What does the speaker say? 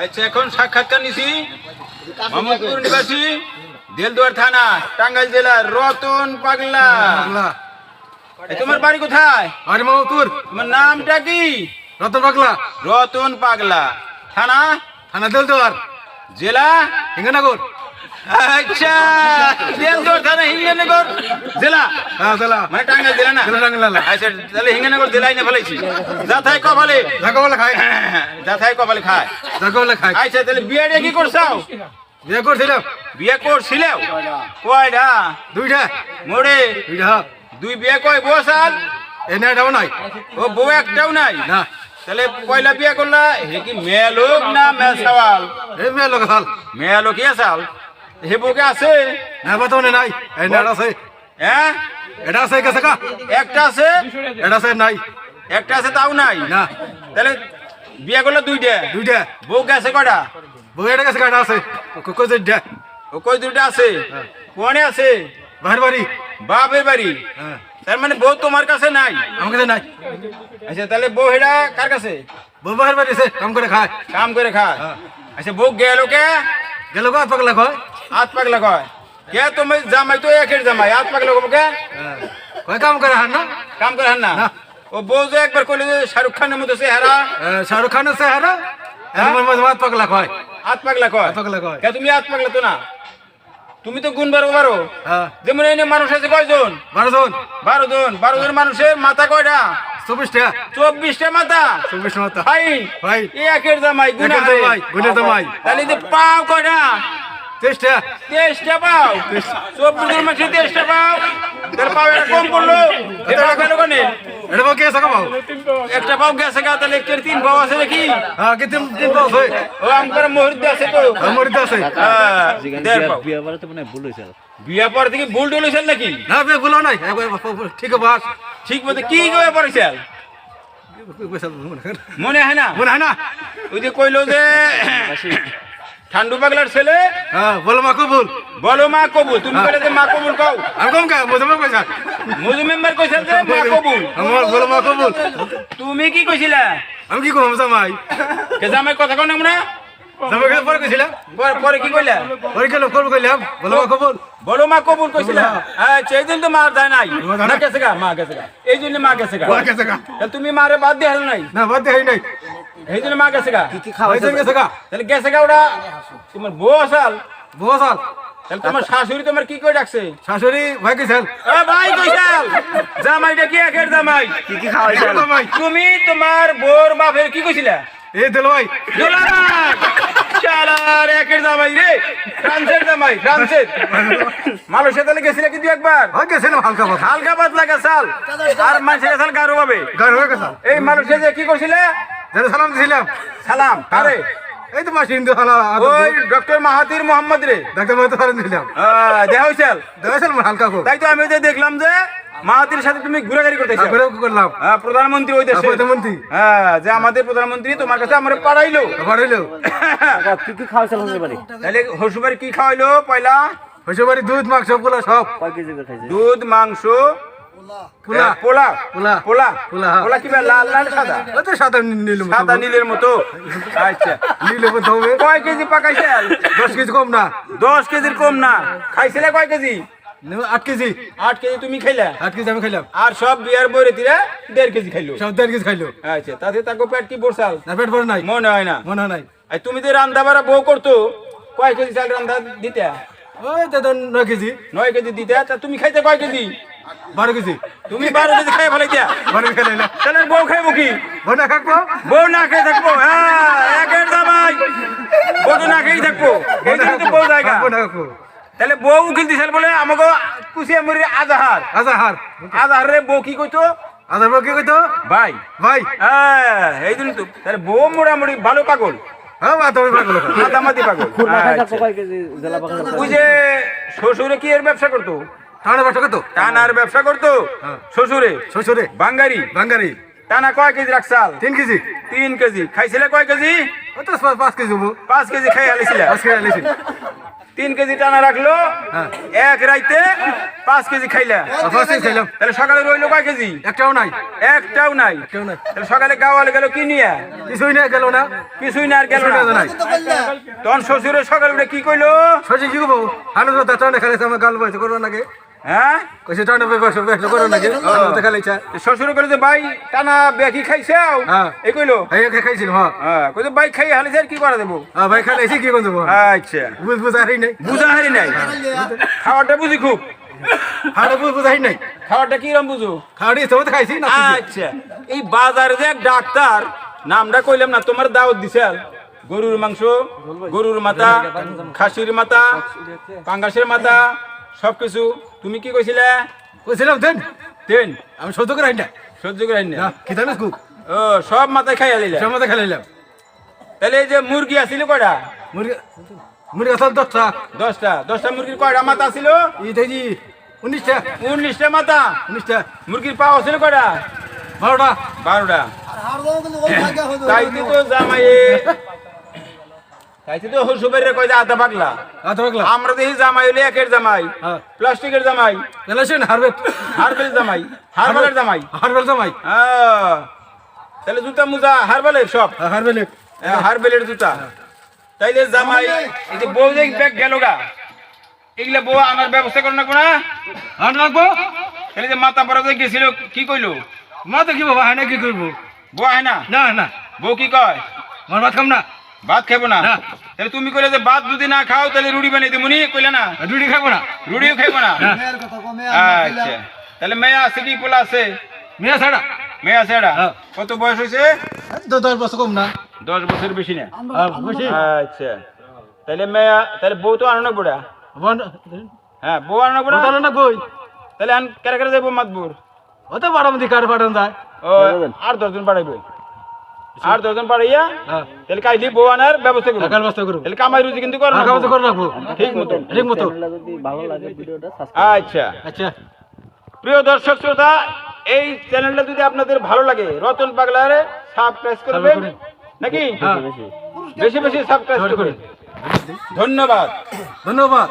আচ্ছা এখন সাক্ষাৎকার নিছি। মোহাম্মদপুর নিবাসী দেলদুয়ার থানা টাঙ্গাইল জেলার রতন পাগলা। তোমার বাড়ি কোথায়? আরে মোহাম্মদপুর তোমার নামটা কি? রতন পাগলা। রতন পাগলা। থানা? থানা দেলদুয়ার। জেলা? হিঙ্গনগর। আচ্ছা থানা হিঙ্গনগর জেলা। হ্যাঁ জেলা। মানে টাঙ্গাইল জেলা না? জেলা টাঙ্গাইল জেলা। আচ্ছা তাহলে হিঙ্গনগর জেলায় না ফেলাইছি। যাথায় কপালে। যাকে বলে খাই কপালে খায়। যাকে বলে খাই আচ্ছা তাহলে বিয়েটা কি করছাও? বিয়ে করছিলাম। বিয়ে করছিলেও? কয়টা দুইটা মোড়ে? দুইটা দুই বিয়ে কয় বসাল এ না এটাও নাই। ও বউ একটাও নাই? না। তাহলে পয়লা বিয়ে করলা? হে কি মেয়ে লোক না মেয়ে সওয়াল? এই মেয়ে লোক সাল মেয়ে লোক আসাল? হে বউকে আছে? না বাতাও নাই। এই না আছে। হ্যাঁ? এটা আছে গেছে কা একটা আছে? এটা আছে নাই। একটা আছে তাও নাই? না। তাহলে বিয়ে করল দুইটা দুইটা। বউ গেছে কয়টা? বউ এটা গেছে কা এটা আছে। কোকো যে ও কই দুইটা আছে? কোনে আছে? বাহির বাড়ি। বাপের বাড়ি। হ্যাঁ। তার মানে বউ তোমার কাছে নাই? আমার কাছে নাই। আচ্ছা তাহলে বউ হেডা কার কাছে? বউ বাহির বাড়ি আছে কাম করে খায়। কাম করে খায়। হ্যাঁ। আচ্ছা বউ গেল কে? গেল কা পাগলা কয়? হাত পাগলা কয়? কে তুমি? জামাই তো একের জামাই। হাত পাগলা কব কে। কয় কাম করে হান না? কাম করে হান না। ও বউ যে একবার কইলে যে শাহরুখ খানের মতো চেহারা। শাহরুখ খানের চেহারা? পাগলা কয়? হাত পাগলা কয়? হাত পাগলা কয়। কে তুমি হাত পাগলা তো না? তুমি তো গুণ বারো। বারো হ্যাঁ। যেমন এনে মানুষ আছে কয়জন? বারো জন। বারো জন। বারো জন মানুষের মাথা কয়টা? চব্বিশটা। চব্বিশটা মাথা। চব্বিশ ফাইন। ভাই এ একের জামাই গুণা একের জামাই, গুণের জামাই। তাহলে পাও কয়টা? তেইশটা তেইশটা পাও। চব্বিশ জন মানুষের তেইশটা পাও। তার পাও এটা কম করল। এ পাও গেল কোনে এটা বাকি আছে কামাও একটা পাও গেছে গা তাহলে একের তিন পাও আছে নাকি? হ্যাঁ কি তিন তিন পাও আছে? ও আমার মহরিদ আছে তো। আমার দিতে আছে। হ্যাঁ, দেড় পাও। বিয়ে বাড়াতে মানে ভুল বিয়া পর থেকে ভুল নাকি? না বে বলো নাই। ঠিক বাস। ঠিক মতো কি মনে হয় না। মনে হয় না? ওই যে কইলো যে ঠান্ডু পাগলার ছেলে? হ্যাঁ বলো মা কবুল। বলো মা কবুল তুমি কইলে যে মা কবুল কও। আমি কম কা মজা পয়সা মজু মেম্বার কইছেন যে মা কবুল। আমার বলো মা কবুল। তুমি কি কইছিলা? আমি কি করব জামাই? কে জামাই কথা কও না আমরা? জামাই কাছে পরে গেছিলাম পরে পরে কি কইলা? পরে গেল করব কইলাম। বলো মা কবুল। বলো মা কবুল কইছিলা? আচ্ছা এই জন্য তো মার যায় নাই। না গেছে গা মা গেছে গা। এই জন্য মা গেছে গা। মা গেছে গা। তুমি মারে বাদ দিয়ে হাল নাই? না বাদ দেখাই নাই। এই জন্য মা গেছে গা। হয়েছে? গেছে গা। তাহলে গেছে গা ওটা তোমার বউ আসাল। বসাল তাহলে তোমার শাশুড়ি তোমার কি করে ডাকছে? শাশুড়ি ভাই গেছেন এ ভাই কইসাল জামাইটা কি একের জামাই? কি কি খাওয়া হয়েছে? জামাই। তুমি তোমার বোর বাপের কি কইছিলা? এ দিল ভাই। দোলাভাই। শালার একের জামাই রে। ফ্রান্সের জামাই ফ্রান্সের। মালয়েশিয়া তাহলে গেছিলে কিন্তু একবার। ভাই গেছিলাম হালকা কথা হালকা পাতলা গেছাল। আর মানুষের গেছাল গারো পাবে গান হয়ে গেছে। এই মালয়েশিয়া যে কি করছিলে? যেটা সালাম দিছিলাম। সালাম কারে? এই তো মাসি হিন্দু হালা ওই ডক্টর মাহাতির মোহাম্মদ রে। ডাক্তার মতো সালাম দিছিলাম আহ, দেখা হয়েছিল হালকা কো তাই তো আমি যে দেখলাম যে মাহাতির সাথে তুমি ঘোরাঘুরি করতেছো। তারপরে করলাম। হ্যাঁ, প্রধানমন্ত্রী ওই দেশে। প্রধানমন্ত্রী। হ্যাঁ যে আমাদের প্রধানমন্ত্রী তোমার কাছে আমার পাঠাইলো আবার হইল কি কি খাওয়া হয়েছিল তাহলে হসুবারি কি খাওয়াইলো? পয়লা? হইছে দুধ মাংস সবগুলো সব। দুধ মাংস পোলা পোলা। পোলা। পোলা। পোলা। পোলা কি লাল লাল সাদা? ওই সাদা নীল সাদা নীলের মতো। আচ্ছা। নীল মতো হবে। কয় কেজি পাকাইছে কেজি কম না। কেজির কম না। খাইছিলে কয় কেজি? আট কেজি। আট কেজি তুমি খাইলা? আট কেজি আমি খাইলাম। আর সব বিয়ার বইরে তিরা দেড় কেজি খাইলো। সব দেড় কেজি খাইলো। আচ্ছা তাতে তাকে পেট কি বসাল না পেট ভরে নাই। মনে হয় না। মনে হয় নাই। আর তুমি যে রান্না বাড়া বউ করতো কয় কেজি চাল রান্না দিতে? ওই দাদা নয় কেজি। নয় কেজি দিতে তা তুমি খাইতে কয় কেজি? বারো কেজি। তুমি বারো কেজি খাই ফেলাই দিয়া বারো কেজি তাহলে বউ খাইবো কি? ভরে খাকবো? বউ না খেয়ে থাকব। হ্যাঁ একের জামাই। বউ তো না খেয়ে থাকব। এই জন্য বউ জায়গা। না তাহলে বউ উকিল দিছিল বলে আমাকে কুচিয়া মুড়ি আজাহার। আচ্ছা হার আজাহারে বউ কি কইতো? আচ্ছা বউ কি কইতো? ভাই। ভাই। হ্যাঁ এই জন্য তো। তাহলে বউ মোটামুটি ভালো পাগল। হ্যাঁ আচ্ছা। শ্বশুরে কি এর ব্যবসা করতো? টানা বাসা কত টানার ব্যবসা করতো? হ্যাঁ। শ্বশুরে? শ্বশুরে? বাঙ্গারি? বাঙ্গারি। টানা কয় কেজি রাখছাল? তিন কেজি। তিন কেজি। খাইছিলে কয় কেজি? পাঁচ- কেজি পাঁচ কেজি খাই হালিছিলে পাঁচ কেজি আনিছি তিন কেজি টানা রাখল? হ্যাঁ। এক রাইতে পাঁচ কেজি খাইলা? খাইলাম। তাহলে সকালে রইল কয় কেজি? একটাও নাই। একটাও নাই। তাহলে সকালে গাওয়ালে গেল কি নিয়ে? কিছুই না গেল না। কিছুই না আর গেল না। তখন শ্বশুরের সকালে উঠে কি কইলো? সজি কি করব হানো টানে খেলেছে আমার গাল বয়স করব নাকি হ্যাঁ? কইছে টানে ব্যবসা ব্যবসা করো নাকি? তো খেলেছে শ্বশুর কইলো যে ভাই টানা বেকি খাইছে হ্যাঁ। এই কইলো? এই খাইছিল হ্যাঁ। হ্যাঁ কইছে ভাই খাই হালে আর কি করে দেবো? হ্যাঁ ভাই খাইলে কি করতে আচ্ছা। বুঝ নাই। বুঝা হারি নাই? খাওয়াটা বুঝি খুব? হাড়ে বুঝ বুঝাই নাই। খাওয়াটা কিরম বুঝো? খাওয়াটি তো খাইছি না আচ্ছা। এই বাজারে যে এক ডাক্তার নামটা কইলাম না তোমার দাওয়াত দিছে গরুর মাংস গরুর মাথা খাসির মাথা পাঙ্গাসের মাথা সবকিছু তুমি কি কইছিলে? কইছিলাম দেন। তেন আমি সহ্য করাই না। সহ্য করেন না। খিতামিস কুক ও সব মাথায় সব দিলে খাই খেলাইলাম তাহলে এই যে মুরগি আছিল কয়টা? মুরগি মুরগি আসল দশটা। দশটা। দশটা মুরগির কয়টা মাথা ছিল ই দেখি উনিশটা। উনিশটা মাথা? উনিশটা। মুরগির পাও ছিল কয়টা? বারোটা। বারোটা। তাই তো জামাই তাই তো হসুবের যে আধা পাগলা। আধা পাগলা? আমরা দেখি জামাই হলে একের জামাই হ্যাঁ। প্লাস্টিকের জামাই। এলাছেন হারবেট হারবেল জামাই হারবেলের জামাই। হারবেল জামাই। আহ, তাহলে জুতা মুজা হারবেলের সব? হারবেল হ্যাঁ, হারবেলের। জুতা। তাইলে জামাই এই যে বউ ব্যাগ গেল গা এগুলা বউ আনার ব্যবস্থা করে না? কোনা আর রাখব তাহলে যে মাথা পরা গেছিল কি কইলো? মা তো কি বাবা হয় কি করব বউ আয় না? না না। বউ কি কয়? আমার ভাত খাম না। ভাত খাব না। তাহলে তুমি কইলে যে ভাত যদি না খাও তাহলে রুটি বানিয়ে দিমুনি কইলে না? রুটি খাব না। রুটিও খাইবো না? না। আচ্ছা। তাহলে মেয়ে আছে কি পোলা আছে? মেয়ে ছাড়া। মেয়ে এটা হ্যাঁ। কত বয়স হয়েছে তো দশ বছর কম না। দশ বছর বেশি না? হ্যাঁ, আচ্ছা। তাহলে মেয়ে তাহলে বউ তো আনো না বুড়া? হ্যাঁ বউ আনো বুড়া? বতানো না কই তাহলে আন কেরা কেরা যাব মাতবুর? ও তো বাড়াম দি কার পাঠান যায়। ও আর দশজন পাঠাইবো। আর দশজন পাড়াইয়া হ্যাঁ। তাহলে কাইলি বউ আনার ব্যবস্থা করব কাল বস্তা করব তাহলে কামাই রুজি কিন্তু করো না কাগজ করে রাখব ঠিক মতো। ঠিক মতো। ভালো লাগে ভিডিওটা আচ্ছা। আচ্ছা। প্রিয় দর্শক শ্রোতা এই চ্যানেলটা যদি আপনাদের ভালো লাগে রতন পাগলারে সাবস্ক্রাইব করবেন। করুন। নাকি? হ্যাঁ। বেশি বেশি সাবস্ক্রাইব করবেন করুন। ধন্যবাদ। ধন্যবাদ।